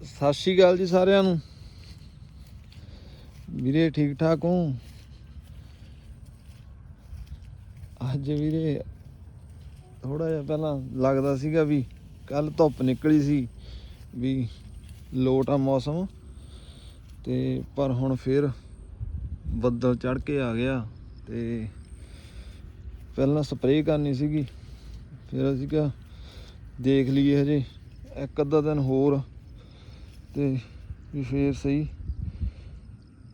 ਸਤਿ ਸ਼੍ਰੀ ਅਕਾਲ ਜੀ ਸਾਰਿਆਂ ਨੂੰ। ਵੀਰੇ, ਠੀਕ ਠਾਕ ਹੋ? ਅੱਜ ਵੀਰੇ ਥੋੜਾ ਜਿਹਾ ਪਹਿਲਾਂ ਲੱਗਦਾ ਸੀਗਾ ਵੀ ਕੱਲ ਧੁੱਪ ਨਿਕਲੀ ਸੀ ਵੀ ਲੋਟ ਆ ਮੌਸਮ ਤੇ ਪਰ ਹੁਣ ਫੇਰ ਬੱਦਲ ਚੜ ਕੇ ਆ ਗਿਆ ਤੇ ਪਹਿਲਾਂ ਸਪਰੇਅ ਕਰਨੀ ਸੀਗੀ। ਫਿਰ ਅਸੀਂ ਕਿਹਾ ਦੇਖ ਲਈਏ ਹਜੇ, ਇੱਕ ਅੱਧਾ ਦਿਨ ਹੋਰ ਤੇ ਵੀ ਫੇਰ ਸਹੀ।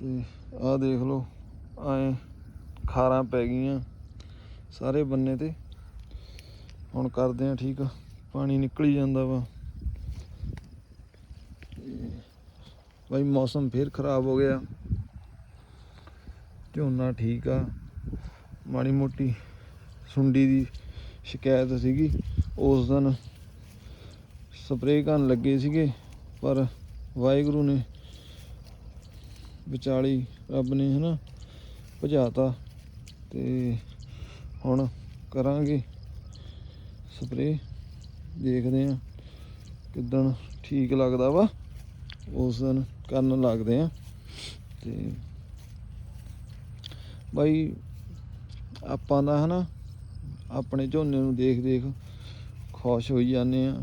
ਤੇ ਆਹ ਦੇਖ ਲਓ, ਐ ਖਾਰਾਂ ਪੈ ਗਈਆਂ ਸਾਰੇ ਬੰਨੇ ਤੇ। ਹੁਣ ਕਰਦੇ ਆ ਠੀਕ ਪਾਣੀ ਨਿਕਲੀ ਜਾਂਦਾ ਵਾ। ਭਾਈ ਮੌਸਮ ਫੇਰ ਖਰਾਬ ਹੋ ਗਿਆ। ਝੋਨਾ ਠੀਕ ਆ, ਮਾੜੀ ਮੋਟੀ ਸੁੰਡੀ ਦੀ ਸ਼ਿਕਾਇਤ ਸੀਗੀ। ਉਸ ਦਿਨ ਸਪਰੇਅ ਕਰਨ ਲੱਗੇ ਸੀਗੇ, ਪਰ ਵਾਹਿਗੁਰੂ ਨੇ ਵਿਚਾਲੀ ਰੱਬ ਨੇ ਹਨਾ ਭਜਾਤਾ ਤੇ ਹੁਣ ਕਰਾਂਗੇ ਸਪਰੇਅ, ਦੇਖਦੇ ਆ ਕਿਦਾਂ ਠੀਕ ਲੱਗਦਾ ਵਾ, ਉਸ ਦਿਨ ਕਰਨ ਲੱਗਦੇ ਆ ਤੇ ਬਾਈ ਆਪਾਂ ਦਾ ਹਨਾ ਆਪਣੇ ਝੋਨੇ ਨੂੰ ਦੇਖ ਦੇਖ ਖੁਸ਼ ਹੋਈ ਜਾਂਦੇ ਆ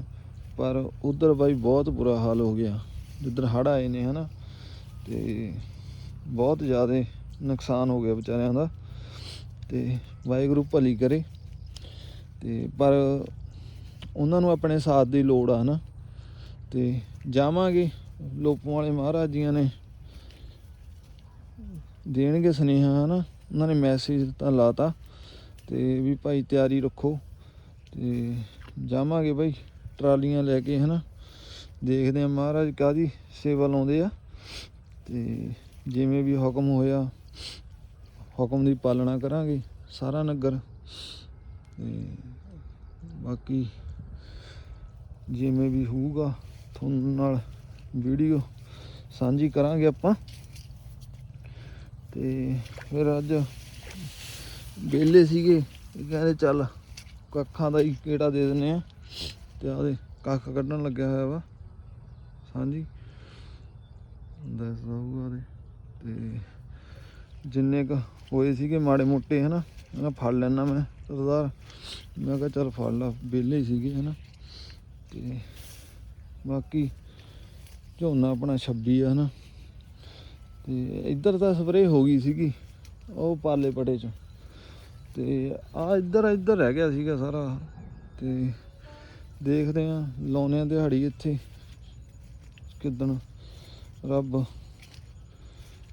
ਪਰ ਉਧਰ ਬਾਈ ਬਹੁਤ ਬੁਰਾ ਹਾਲ ਹੋ ਗਿਆ। ਜਿੱਧਰ ਹੜ੍ਹ ਆਏ ਨੇ, ਹਨਾ, ਤੇ ਬਹੁਤ ਜ਼ਿਆਦਾ ਨੁਕਸਾਨ ਹੋ ਗਿਆ ਵਿਚਾਰਿਆਂ ਦਾ, ਤੇ ਵਾਹਿਗੁਰੂ ਭਲੀ ਕਰੇ, ਤੇ ਪਰ ਉਹਨਾਂ ਨੂੰ ਆਪਣੇ ਸਾਥ ਦੀ ਲੋੜ ਆ, ਹਨਾ, ਤੇ ਜਾਵਾਂਗੇ, ਲੋਪੋਂ ਵਾਲੇ ਮਹਾਰਾਜ ਜੀਆਂ ਨੇ ਦੇਣਗੇ ਸੁਨੇਹਾ, ਹਨਾ, ਉਹਨਾਂ ਨੇ ਮੈਸੇਜ ਤਾਂ ਲਾਤਾ, ਤੇ ਵੀ ਭਾਈ ਤਿਆਰੀ ਰੱਖੋ, ਤੇ ਜਾਵਾਂਗੇ ਭਾਈ ਟਰਾਲੀਆਂ ਲੈ ਕੇ, ਹਨਾ ਦੇਖਦੇ ਆ ਮਹਾਰਾਜ ਕਾਦੀ ਸੇਵਾ ਲਾਉਂਦੇ ਆ। ਤੇ ਜਿਵੇਂ ਵੀ ਹੁਕਮ ਹੋਇਆ, ਹੁਕਮ ਦੀ ਪਾਲਣਾ ਕਰਾਂਗੇ ਸਾਰਾ ਨਗਰ। ਤੇ ਬਾਕੀ ਜਿਵੇਂ ਵੀ ਹੋਊਗਾ, ਤੁਹਾਨੂੰ ਨਾਲ ਵੀਡੀਓ ਸਾਂਝੀ ਕਰਾਂਗੇ ਆਪਾਂ। ਤੇ ਫਿਰ ਅੱਜ ਵਿਹਲੇ ਸੀਗੇ, ਇਹ ਕਹਿੰਦੇ ਚੱਲ ਕੱਖਾਂ ਦਾ ਹੀ ਕਿਹੜਾ ਦੇ ਦਿੰਨੇ ਆ ਤੇ ਆਦੇ ਕੱਖ ਕੱਢਣ ਲੱਗਿਆ ਹੋਇਆ ਵਾ। ਹਾਂਜੀ। ਦੱਸ ਦਊਗਾ ਉਹਦੇ। ਤੇ ਜਿੰਨੇ ਕ ਹੋਏ ਸੀਗੇ ਮਾੜੇ ਮੋਟੇ, ਹਨਾ? ਮੈਂ ਕਿਹਾ ਫੜ ਲੈਣਾ ਮੈਂ, ਸਰਦਾਰ। ਮੈਂ ਕਿਹਾ ਚੱਲ ਫੜ ਲਾ, ਵਿਹਲੇ ਹੀ ਸੀਗੇ, ਹਨਾ? ਤੇ ਬਾਕੀ ਝੋਨਾ ਆਪਣਾ 26 ਆ, ਹਨਾ? ਤੇ ਇੱਧਰ ਤਾਂ ਸਪਰੇਅ ਹੋ ਗਈ ਸੀਗੀ, ਉਹ ਪਾਲੇ ਪਟੇ ਚ। ਤੇ ਆ ਇੱਧਰ ਇੱਧਰ ਰਹਿ ਗਿਆ ਸੀਗਾ ਸਾਰਾ। ਤੇ ਦੇਖਦੇ ਆ ਲਾਉਨੇ ਆ ਦਿਹਾੜੀ ਇੱਥੇ। ਕਿਦਣ ਰੱਬ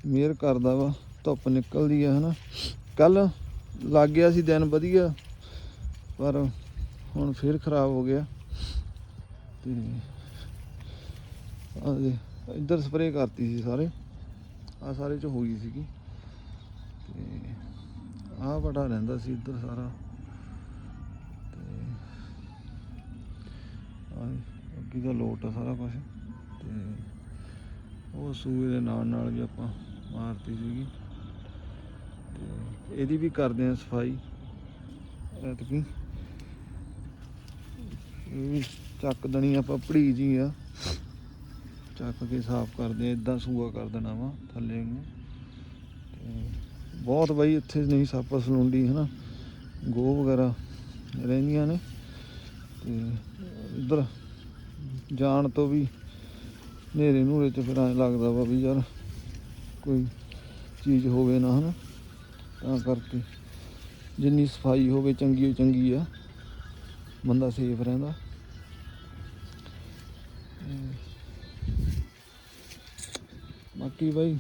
ਮਿਹਰ ਕਰਦਾ ਵਾ, ਧੁੱਪ ਨਿਕਲਦੀ ਆ, ਹਨਾ। ਕੱਲ ਲੱਗ ਗਿਆ ਸੀ ਦਿਨ ਵਧੀਆ, ਪਰ ਹੁਣ ਫੇਰ ਖਰਾਬ ਹੋ ਗਿਆ। ਤੇ ਆ ਦੇ ਇੱਧਰ ਸਪਰੇਅ ਕਰਤੀ ਸੀ ਸਾਰੇ। ਆ ਸਾਰੇ ਚ ਹੋ ਗਈ ਸੀਗੀ। ਤੇ ਆਹ ਬੜਾ ਰਹਿੰਦਾ ਸੀ ਇੱਧਰ ਸਾਰਾ। ਤੇ ਆ ਅੱਗੇ ਦਾ ਲੋਟ ਆ ਸਾਰਾ ਕੁਝ ਤੇ ਉਹ ਸੂਏ ਦੇ ਨਾਲ ਨਾਲ ਵੀ ਆਪਾਂ ਮਾਰਤੀ ਸੀਗੀ। ਤੇ ਇਹਦੀ ਵੀ ਕਰਦੇ ਆ ਸਫ਼ਾਈ। ਐਤਕੀ। ਇਹ ਵੀ ਚੱਕ ਦਣੀ ਆਪਾਂ ਪੜੀ ਜੀ ਆ। ਚੱਕ ਕੇ ਸਾਫ਼ ਕਰਦੇ ਆ ਇਦਾਂ ਸੂਆ ਕਰ ਦੇਣਾ ਵਾ ਥੱਲੇ ਨੂੰ। ਬਹੁਤ ਬਈ ਇੱਥੇ ਨਹੀਂ ਸੱਪ ਸਲੂੰਡੀ, ਹਨਾ। ਗੋ ਵਗੈਰਾ ਰਹਿੰਦੀਆਂ ਨੇ। ਤੇ ਇੱਧਰ ਜਾਣ ਤੋਂ ਵੀ ਹਨੇਰੇ ਨੂਰੇ ਚ ਫਿਰ ਐਂ ਲੱਗਦਾ ਵਾ ਵੀ ਯਾਰ ਕੋਈ ਚੀਜ਼ ਹੋਵੇ ਨਾ, ਹਨਾ? ਤਾਂ ਕਰਕੇ ਜਿੰਨੀ ਸਫ਼ਾਈ ਹੋਵੇ ਚੰਗੀ ਹੋ ਚੰਗੀ ਆ। ਬੰਦਾ ਸੇਫ ਰਹਿੰਦਾ। ਬਾਕੀ ਬਾਈ,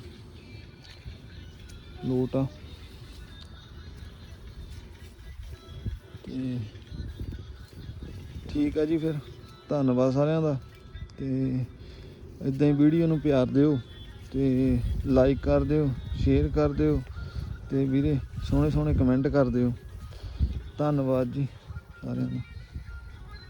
ਲੋਟ ਆ। ਤੇ ਠੀਕ ਆ ਜੀ ਫਿਰ। ਧੰਨਵਾਦ ਸਾਰਿਆਂ ਦਾ। ਤੇ ਇਦਾਂ ਹੀ ਵੀਡੀਓ ਨੂੰ ਪਿਆਰ ਦਿਓ ਤੇ ਲਾਈਕ ਕਰ ਦਿਓ ਸ਼ੇਅਰ ਕਰ ਦਿਓ ਤੇ ਵੀਰੇ ਸੋਹਣੇ ਸੋਹਣੇ ਕਮੈਂਟ ਕਰ ਦਿਓ। ਧੰਨਵਾਦ ਜੀ ਸਾਰਿਆਂ ਨੂੰ